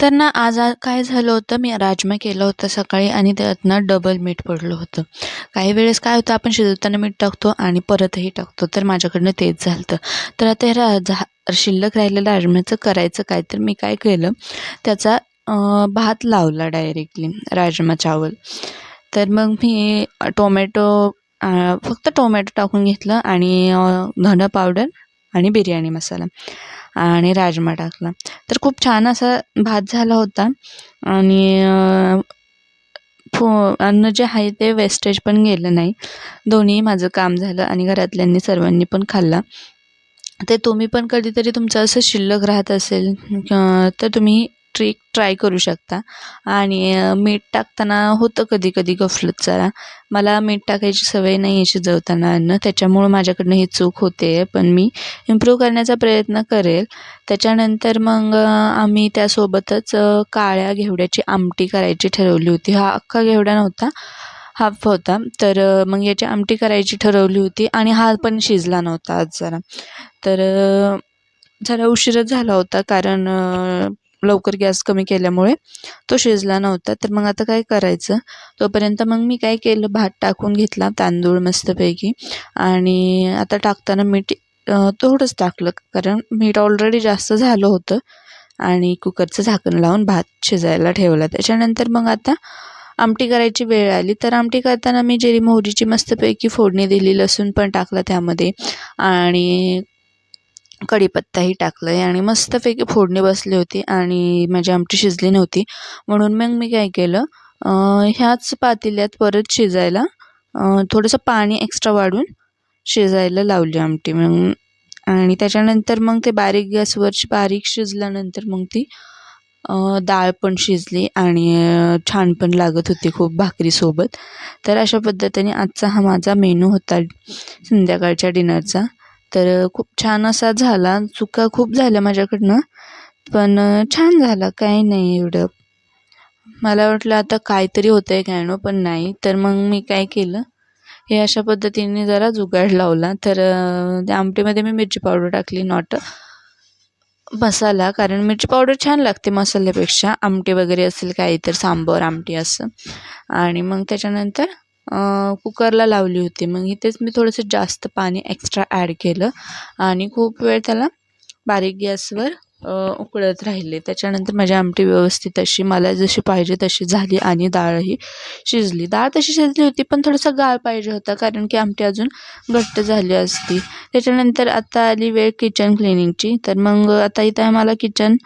तर ना आज आ काय झालं होतं? मी राजमा केला होता सकाळी आणि त्यातनं डबल मीठ पडलं होतं. काही वेळेस काय होतं आपण शिजवताना मीठ टाकतो आणि परतही टाकतो. तर माझ्याकडनं तेच झालं होतं तर आता हे रा झा शिल्लक राहिलेलं राजम्याचं करायचं काय? तर मी काय केलं त्याचा भात लावला डायरेक्टली राजमा चावल. तर मग मी टोमॅटो फक्त टोमॅटो टाकून घेतलं आणि धनं पावडर आणि बिर्याणी मसाला. आणि राजमा टाकला. तर खूप छान असा भात झाला होता. आणि फो अन्न जे आहे ते वेस्टेज पण गेलं नाही. दोन्ही माझं काम झालं आणि घरातल्यांनी सर्वांनी पण खाल्ला. ते तुम्ही पण कधीतरी तुमचं असं शिल्लक राहत असेल तर तुम्ही ट्रिक ट्राय करू शकता. आणि मीठ टाकताना होतं कधी कधी गफलत जरा. मला मीठ टाकायची सवय नाही आहे शिजवताना अन्न त्याच्यामुळं माझ्याकडनं ही चूक होते पण मी इम्प्रूव्ह करण्याचा प्रयत्न करेल. त्याच्यानंतर मग आम्ही त्यासोबतच काळ्या घेवड्याची आमटी करायची ठरवली होती. हा अख्खा घेवडा नव्हता हाफ होता. तर मग याची आमटी करायची ठरवली होती आणि हा पण शिजला नव्हता आज जरा. तर जरा उशीरच झाला होता कारण लवकर गॅस कमी केल्यामुळे तो शिजला नव्हता. तर मग आता काय करायचं? तोपर्यंत मग मी काय केलं? भात टाकून घेतला तांदूळ मस्तपैकी. आणि आता टाकताना मीठ थोडंच टाकलं. कारण मीठ ऑलरेडी जास्त झालं होतं. आणि कुकरचं झाकण लावून भात शिजायला ठेवला. त्याच्यानंतर मग आता आमटी करायची वेळ आली. तर आमटी करताना मी जिरी मोहरीची मस्तपैकी फोडणी दिली. लसूण पण टाकला त्यामध्ये. आणि कढीपत्ताही टाकलं आहे आणि मस्तपैकी फोडणी बसली होती आणि माझी आमटी शिजली नव्हती. म्हणून मग मी काय केलं ह्याच पातेल्यात परत शिजायला थोडंसं पाणी एक्स्ट्रा वाढून शिजायला लावली आमटी मग. आणि त्याच्यानंतर मग ते बारीक गॅसवरची बारीक शिजल्यानंतर मग ती डाळ पण शिजली आणि छान पण लागत होती खूप भाकरीसोबत. तर अशा पद्धतीने आजचा हा माझा मेनू होता संध्याकाळच्या डिनरचा. तर खूप छान असा झाला. चुका खूप झाल्या माझ्याकडनं पण छान झाला. काही नाही एवढं. मला वाटलं आता काहीतरी होतं आहे काय पण नाही. तर मग मी काय केलं? हे अशा पद्धतीने जरा जुगाड लावला. तर त्या आमटीमध्ये मी मिरची पावडर टाकली नॉट मसाला. कारण मिरची पावडर छान लागते मसाल्यापेक्षा. आमटी वगैरे असेल काही तर सांबर आमटी असं. आणि मग त्याच्यानंतर कुकरला लावली होती. मग इथेच मी थोडंसं जास्त पाणी एक्स्ट्रा ॲड केलं आणि खूप वेळ त्याला बारीक गॅसवर उकळत राहिले. त्याच्यानंतर माझी आमटी व्यवस्थित अशी मला जशी पाहिजे तशी झाली आणि डाळही शिजली. डाळ तशी शिजली होती पण थोडंसं गाळ पाहिजे होता कारण की आमटी अजून घट्ट झाली असती. त्याच्यानंतर आता आली वेळ किचन क्लिनिंगची तर मग आता इथं मला किचन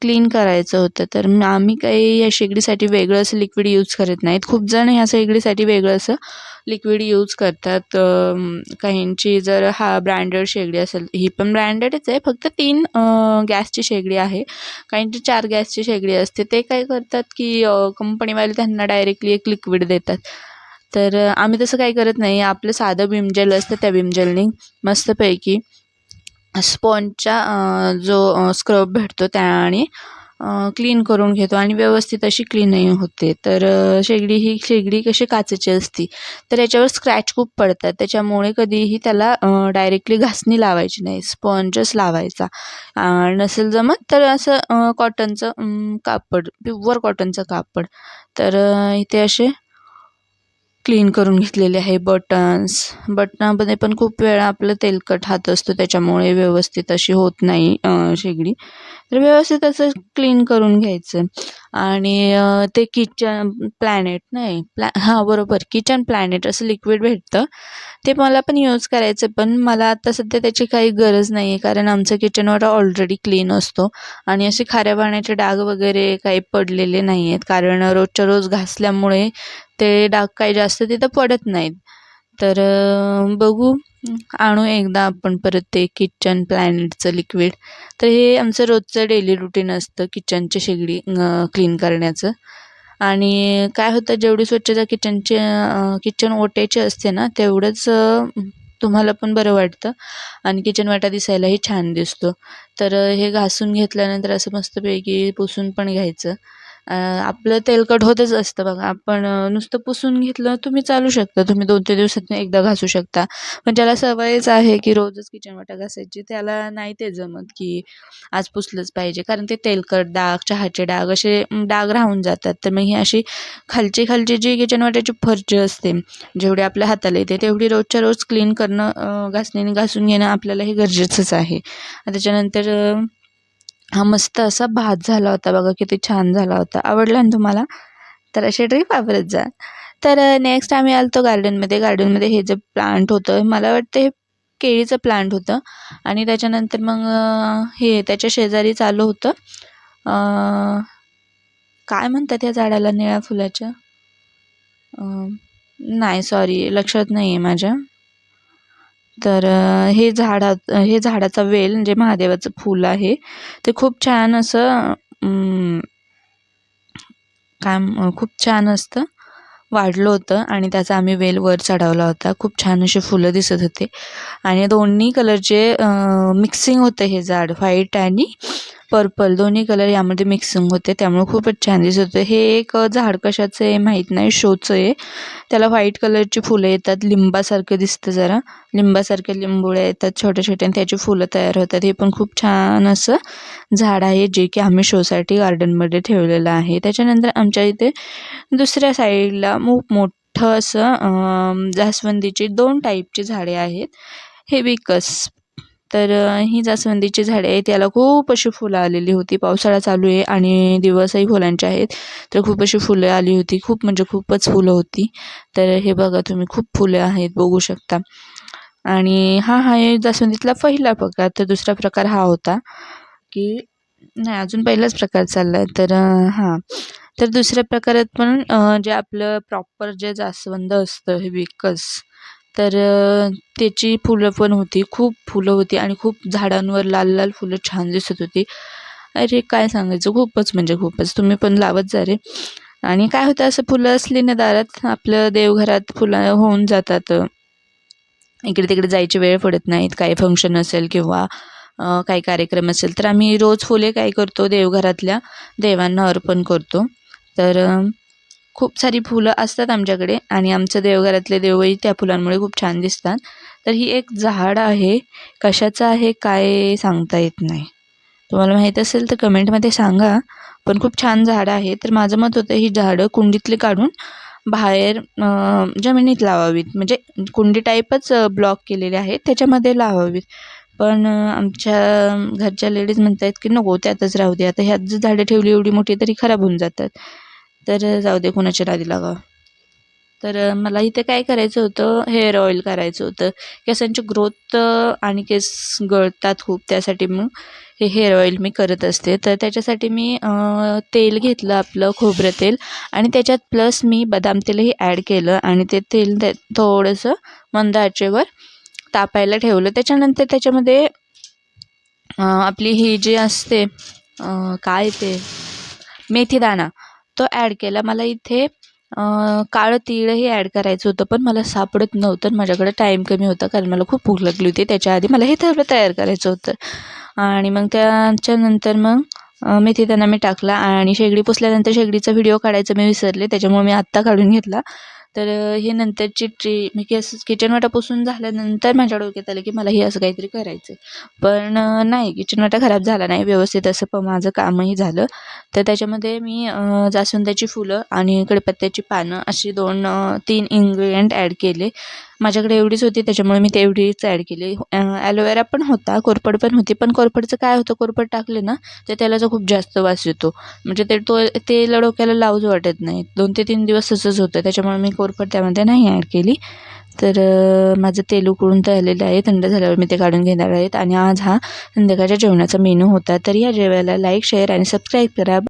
क्लीन करायचं होतं. तर आम्ही काही या शेगडीसाठी वेगळं असं लिक्विड यूज करत नाहीत. खूप जण ह्या शेगडीसाठी वेगळं असं लिक्विड यूज करतात. काहींची जर हा ब्रँडेड शेगडी असेल ही पण ब्रँडेडच आहे. फक्त तीन गॅसची शेगडी आहे. काहींची चार गॅसची शेगडी असते. ते काय करतात की कंपनीवाले त्यांना डायरेक्टली एक लिक्विड देतात. तर आम्ही तसं काही करत नाही. आपलं साधं विमजेल असतं त्या विमजेलनी मस्तपैकी स्पॉन्जचा जो स्क्रब भेटतो त्या आणि क्लीन करून घेतो आणि व्यवस्थित अशी क्लीनही होते. तर शेगडी ही शेगडी कशी काचेची असती तर याच्यावर स्क्रॅच खूप पडतात. त्याच्यामुळे कधीही त्याला डायरेक्टली घासणी लावायची नाही स्पॉन्जच लावायचा. नसेल जमत तर असं कॉटनचं कापड प्युअर कॉटनचं कापड. तर इथे असे क्लीन करून घेतलेले आहे बटन्स बटनामध्ये पण खूप वेळा आपलं तेलकट हात असतो त्याच्यामुळे व्यवस्थित अशी होत नाही शेगडी. तर व्यवस्थित असं क्लीन करून घ्यायचं. आणि ते किचन प्लॅनेट नाही प्लॅ हां बरोबर किचन प्लॅनेट असं लिक्विड भेटतं. ते मला पण यूज करायचं पण मला आता सध्या त्याची काही गरज नाही आहे कारण आमचं किचनवर ऑलरेडी क्लीन असतो. आणि असे खाऱ्या पाण्याचे डाग वगैरे काही पडलेले नाही आहेत कारण रोजच्या रोज घासल्यामुळे ते डाग काही जास्त तिथं पडत नाहीत. तर बघू. आणू एकदा आपण परत ते किचन प्लॅनेटचं लिक्विड तर हे आमचं रोजचं डेली रुटीन असतं किचनची शेगडी क्लीन करण्याचं. आणि काय होतं जेवढी स्वच्छता किचनची किचन ओट्याची असते ना तेवढंच तुम्हाला पण बरं वाटतं. आणि किचन वाटा दिसायलाही छान दिसतो. तर हे घासून घेतल्यानंतर असं मस्तपैकी पुसून पण घ्यायचं. आपलं तेलकट होतच असतं बघा. आपण नुसतं पुसून घेतलं तुम्ही चालू शकता. तुम्ही दोन तीन दिवसातून एकदा घासू शकता. पण ज्याला सवयच आहे की रोजच किचन वाटा घासायची त्याला नाही ते जमत की आज पुसलंच पाहिजे. कारण ते तेलकट डाग चहाचे डाग असे डाग राहून जातात. तर मग ही अशी खालची खालची जी किचन वाट्याची फरची असते जेवढी आपल्या हाताला येते तेवढी रोजच्या रोज क्लीन करणं घासणीने घासून घेणं आपल्याला हे गरजेचंच आहे. त्याच्यानंतर हा मस्त असा भात झाला होता बघा किती छान झाला होता. आवडला ना तुम्हाला? तर अशी ट्रीप वापरत जा. तर नेक्स्ट आम्ही आलो गार्डनमध्ये गार्डनमध्ये हे जे प्लांट होतं मला वाटतं हे केळीचं प्लांट होतं. आणि त्याच्यानंतर मग हे त्याच्या शेजारी चालू होतं काय म्हणतात या झाडाला निळ्या फुलाच्या? नाही सॉरी लक्षात नाही आहे माझ्या. तर हे झाडा हे झाडाचा वेल म्हणजे महादेवाचं फूल आहे ते खूप छान असं काम खूप छान असतं. वाढलं होतं आणि त्याचा आम्ही वेल वर चढवला होता. खूप छान असे फुलं दिसत होते. आणि दोन्ही कलरचे मिक्सिंग होतं हे झाड व्हाईट आणि पर्पल दोन्ही कलर यामध्ये मिक्सिंग होते. त्यामुळे खूपच छान दिसत होते. हे एक झाड कशाचं आहे माहीत नाही शोचं आहे. त्याला व्हाईट कलरची फुलं येतात लिंबासारखं दिसतं जरा. लिंबासारख्या लिंबोळ्या येतात छोट्या छोट्या आणि त्याची फुलं तयार होतात. हे पण खूप छान असं झाड आहे जे की आम्ही शोसाठी गार्डनमध्ये ठेवलेलं आहे. त्याच्यानंतर आमच्या इथे दुसऱ्या साईडला खूप मोठं असं जास्वंदीची दोन टाईपची झाडे आहेत. हे विकस. तर ही जास्वंदीची झाडे आहेत. त्याला खूप अशी फुलं आलेली होती. पावसाळा चालू आहे आणि दिवसही फुलांचे आहेत. तर खूप अशी फुलं आली होती. खूप म्हणजे खूपच फुलं होती. तर हे बघा तुम्ही खूप फुलं आहेत. बघू शकता. आणि हा हा जास्वंदीतला पहिला प्रकार. तर दुसरा प्रकार हा होता की नाही अजून पहिलाच प्रकार चालला आहे तर हां. तर दुसऱ्या प्रकारात पण जे आपलं प्रॉपर जे जास्वंद असतं हे विकस तर त्याची फुलं पण होती. खूप फुलं होती आणि खूप झाडांवर लाल लाल फुलं छान दिसत होती. अरे काय सांगायचं? खूपच म्हणजे खूपच. तुम्ही पण लावत जा रे. आणि काय होतं असं फुलं असली ना दारात आपलं देवघरात फुलं होऊन जातात. इकडे तिकडे जायची वेळ पडत नाहीत. काही फंक्शन असेल किंवा काही कार्यक्रम असेल तर आम्ही रोज फुले काय करतो? देवघरातल्या देवांना अर्पण करतो. तर खूप सारी फुलं असतात आमच्याकडे आणि आमचं देवघरातले देवही त्या फुलांमुळे खूप छान दिसतात. तर ही एक झाड आहे. कशाचं आहे काय सांगता येत नाही. तुम्हाला माहीत असेल तर कमेंटमध्ये सांगा. पण खूप छान झाडं आहे. तर माझं मत होतं ही झाडं कुंडीतली काढून बाहेर जमिनीत लावावीत. म्हणजे कुंडी टाईपच ब्लॉक केलेले आहेत त्याच्यामध्ये लावावीत. पण आमच्या घरच्या लेडीज म्हणत आहेत की नको त्यातच राहू दे. आता ह्यात जर झाडं ठेवली एवढी मोठी तरी खराब होऊन जातात. तर जाऊ दे कुणाच्या नादी लागा तर मला इथे काय करायचं होतं हेअर ऑइल करायचं होतं. केसांची ग्रोथ आणि केस गळतात खूप त्यासाठी मग हे हेअर ऑइल मी करत असते. तर त्याच्यासाठी मी तेल घेतलं आपलं खोबरं तेल आणि त्याच्यात प्लस मी बदाम तेलही ॲड केलं आणि ते तेल ते थोडंसं मंद आचेवर तापायला ठेवलं. त्याच्यानंतर त्याच्यामध्ये आपली ही जी असते काय ते मेथीदाणा. तो ॲड केला. मला इथे काळं तीळही ॲड करायचं होतं पण मला सापडत नव्हतं. माझ्याकडे टाईम कमी होता कारण मला खूप भूक लागली होती. त्याच्या आधी मला हे सगळं तयार करायचं होतं. आणि मग त्याच्यानंतर मग मेथी त्यांना मी टाकला. आणि शेगडी पुसल्यानंतर शेगडीचा व्हिडिओ काढायचा मी विसरले. त्याच्यामुळे मी आत्ता काढून घेतला. तर हे नंतरची ट्री मी केस किचन वाटापासून झाल्यानंतर माझ्या डोक्यात आलं की मला हे असं काहीतरी करायचं पण नाही किचन वाटा खराब झाला नाही व्यवस्थित असं प माझं कामही झालं. तर त्याच्यामध्ये मी जास्वंदाची फुलं आणि कडपत्त्याची पानं अशी दोन तीन इन्ग्रेडियंट ॲड केले. माझ्याकडे एवढीच होती त्याच्यामुळे मी तेवढीच ॲड केली. ॲलोवेरा पण होता कोरफड पण होती पण कोरफडचं काय होतं कोरफड टाकले ना तर त्याला जो खूप जास्त वास येतो. म्हणजे ते तो ते डोक्याला लावूच वाटत नाही. दोन ते तीन दिवस तसंच होतं त्याच्यामुळे मी कोरफड त्यामध्ये नाही ॲड केली. तर माझं तेल उकळून तळलेलं आहे थंड झाल्यावर मी ते काढून घेणार आहेत. आणि आज हा संध्याकाळच्या जेवणाचा मेनू होता. तर या जेवायला लाईक शेअर आणि सबस्क्राईब करा.